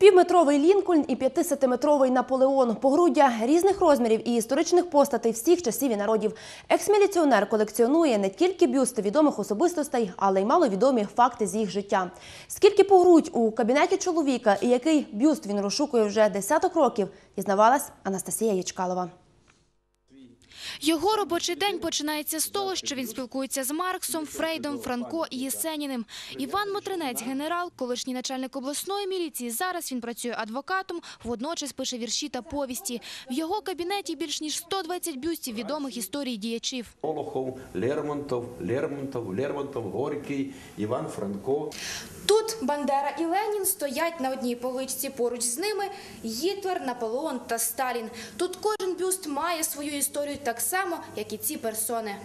Півметровий Лінкольн і 50-метровий Наполеон. Погруддя різних розмірів і історичних постатей всіх часів і народів. Екс-міліціонер колекціонує не тільки бюсти відомих особистостей, але й маловідомі факти з їх життя. Скільки погрудь у кабінеті чоловіка і який бюст він розшукує вже десяток років, дізнавалась Анастасія Ячкалова. Його робочий день починається з того, що він спілкується з Марксом, Фрейдом, Франко і Єсеніним. Іван Мотринець, генерал, колишній начальник обласної міліції. Зараз він працює адвокатом, водночас пише вірші та повісті. В його кабінеті більш ніж 120 бюстів відомих історій діячів. Волохов, Лермонтов, Лермонтов, Лермонтов, Горький, Іван Франко. Тут Бандера і Ленін стоять на одній поличці. Поруч з ними Гітлер, Наполеон та Сталін. Тут кожен бюст має свою історію так само, як і ці персони.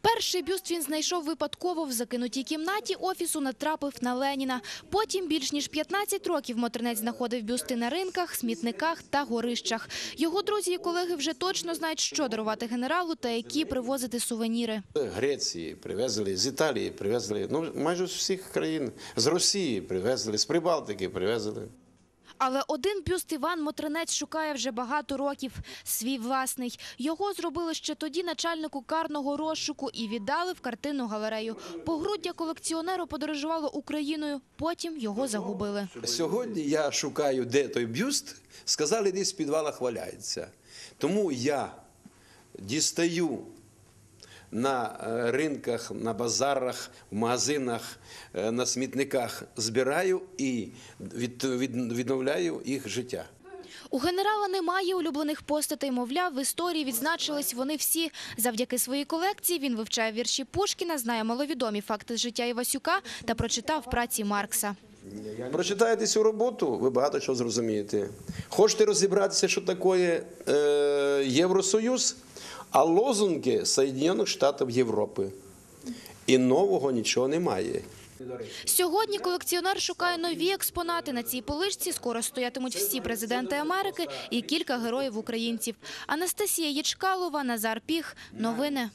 Перший бюст він знайшов випадково в закинутій кімнаті офісу, натрапив на Леніна. Потім більш ніж 15 років Мотринець знаходив бюсти на ринках, смітниках та горищах. Його друзі і колеги вже точно знають, що дарувати генералу та які привозити сувеніри. Греції привезли, з Італії привезли, ну майже з всіх країн. З Росії привезли, з Прибалтики привезли. Але один бюст Іван Мотринець шукає вже багато років. Свій власний. Його зробили ще тоді начальнику карного розшуку і віддали в картинну галерею. Погруддя колекціонеру подорожувало Україною, потім його загубили. Сьогодні я шукаю, де той бюст. Сказали, десь в підвалах валяється. Тому я дістаю на е, ринках, на базарах, в магазинах, е, на смітниках, збираю і від, від, відновляю їх життя. У генерала немає улюблених постатей, мовляв, в історії відзначились вони всі. Завдяки своїй колекції він вивчає вірші Пушкіна, знає маловідомі факти з життя Івасюка та прочитав праці Маркса. Прочитаєте цю роботу, ви багато чого зрозумієте. Хочете розібратися, що таке е, Євросоюз, а лозунги Соєдинених Штатів Європи. І нового нічого немає. Сьогодні колекціонер шукає нові експонати. На цій поличці скоро стоятимуть всі президенти Америки і кілька героїв українців. Анастасія Єчкалова, Назар Піх. Новини.